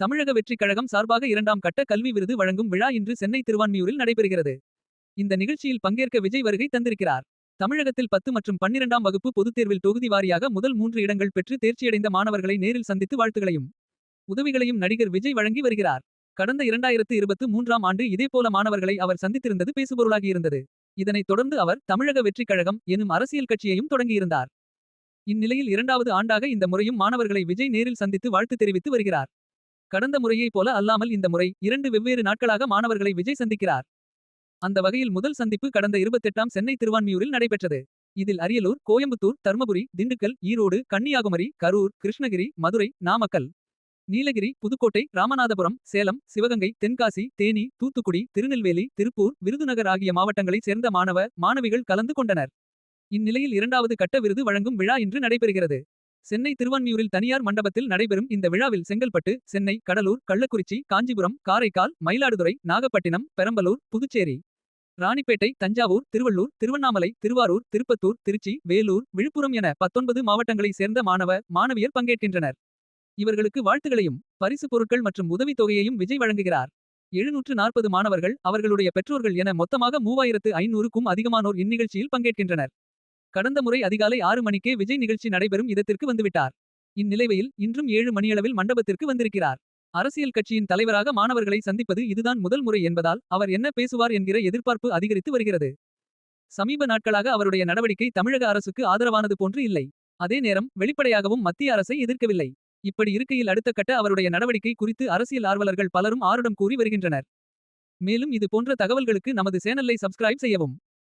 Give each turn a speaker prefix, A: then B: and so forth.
A: தமிழக வெற்றிக் கழகம் சார்பாக இரண்டாம் கட்ட கல்வி விருது வழங்கும் விழா இன்று சென்னை திருவான்மியூரில் நடைபெறுகிறது. இந்த நிகழ்ச்சியில் பங்கேற்க விஜய் வருகை தந்திருக்கிறார். தமிழகத்தில் பத்து மற்றும் பன்னிரெண்டாம் வகுப்பு பொதுத் தேர்வில் தொகுதி வாரியாக முதல் மூன்று இடங்கள் பெற்று தேர்ச்சியடைந்த மாணவர்களை நேரில் சந்தித்து வாழ்த்துகளையும். உதவிகளையும் நடிகர் விஜய் வழங்கி வருகிறார். கடந்த இரண்டாயிரத்து இருபத்து மூன்றாம் ஆண்டு இதேபோல மாணவர்களை அவர் சந்தித்திருந்தது பேசுபொருளாகியிருந்தது. இதனைத் தொடர்ந்து அவர் தமிழக வெற்றிக் கழகம் எனும் அரசியல் கட்சியையும் தொடங்கியிருந்தார். இந்நிலையில் இரண்டாவது ஆண்டாக இந்த முறையும் மாணவர்களை விஜய் நேரில் சந்தித்து வாழ்த்து தெரிவித்து வருகிறார். கடந்த முறையைப் போல அல்லாமல் இந்த முறை இரண்டு வெவ்வேறு நாட்களாக மாணவர்களை விஜய் சந்திக்கிறார். அந்த வகையில் முதல் சந்திப்பு கடந்த இருபத்தெட்டாம் சென்னை திருவான்மியூரில் நடைபெற்றது. இதில் அரியலூர் கோயம்புத்தூர் தர்மபுரி திண்டுக்கல் ஈரோடு கன்னியாகுமரி கரூர் கிருஷ்ணகிரி மதுரை நாமக்கல். நீலகிரி புதுக்கோட்டை ராமநாதபுரம் சேலம் சிவகங்கை தென்காசி தேனி தூத்துக்குடி திருநெல்வேலி திருப்பூர் விருதுநகர் ஆகிய மாவட்டங்களைச் சேர்ந்த மாணவ மாணவிகள் கலந்து கொண்டனர். இந்நிலையில் இரண்டாவது கட்ட விருது வழங்கும் விழா இன்று நடைபெறுகிறது. சென்னை திருவான்மியூரில் தனியார் மண்டபத்தில் நடைபெறும் இந்த விழாவில் செங்கல்பட்டு சென்னை கடலூர் கள்ளக்குறிச்சி காஞ்சிபுரம் காரைக்கால் மயிலாடுதுறை நாகப்பட்டினம் பெரம்பலூர் புதுச்சேரி. ராணிப்பேட்டை தஞ்சாவூர் திருவள்ளூர் திருவண்ணாமலை திருவாரூர் திருப்பத்தூர் திருச்சி வேலூர் விழுப்புரம் என பத்தொன்பது மாவட்டங்களைச் சேர்ந்த மாணவ மாணவியர் பங்கேற்கின்றனர். இவர்களுக்கு வாழ்த்துகளையும் பரிசு பொருட்கள் மற்றும் உதவித் தொகையையும் விஜய் வழங்குகிறார். எழுநூற்று நாற்பது மாணவர்கள் அவர்களுடைய பெற்றோர்கள் என மொத்தமாக மூவாயிரத்து ஐநூறுக்கும் அதிகமானோர் இந்நிகழ்ச்சியில் பங்கேற்கின்றனர். கடந்த முறை அதிகாலை ஆறு மணிக்கே விஜய் நிகழ்ச்சி நடைபெறும் இடத்திற்கு வந்துவிட்டார். இந்நிலைவையில் இன்றும் ஏழு மணியளவில் மண்டபத்திற்கு வந்திருக்கிறார். அரசியல் கட்சியின் தலைவராக மாணவர்களை சந்திப்பது இதுதான் முதல் முறை என்பதால் அவர் என்ன பேசுவார் என்கிற எதிர்பார்ப்பு அதிகரித்து வருகிறது. சமீப நாட்களாக அவருடைய நடவடிக்கை தமிழக அரசுக்கு ஆதரவானது போன்று இல்லை. அதே நேரம் வெளிப்படையாகவும் மத்திய அரசை எதிர்க்கவில்லை. இப்படி இருக்கையில் அடுத்த கட்ட அவருடைய நடவடிக்கை குறித்து அரசியல் ஆர்வலர்கள் பலரும் ஆருடம் கூறி வருகின்றனர். மேலும் இது போன்ற தகவல்களுக்கு நமது சேனலை சப்ஸ்கிரைப் செய்யவும்.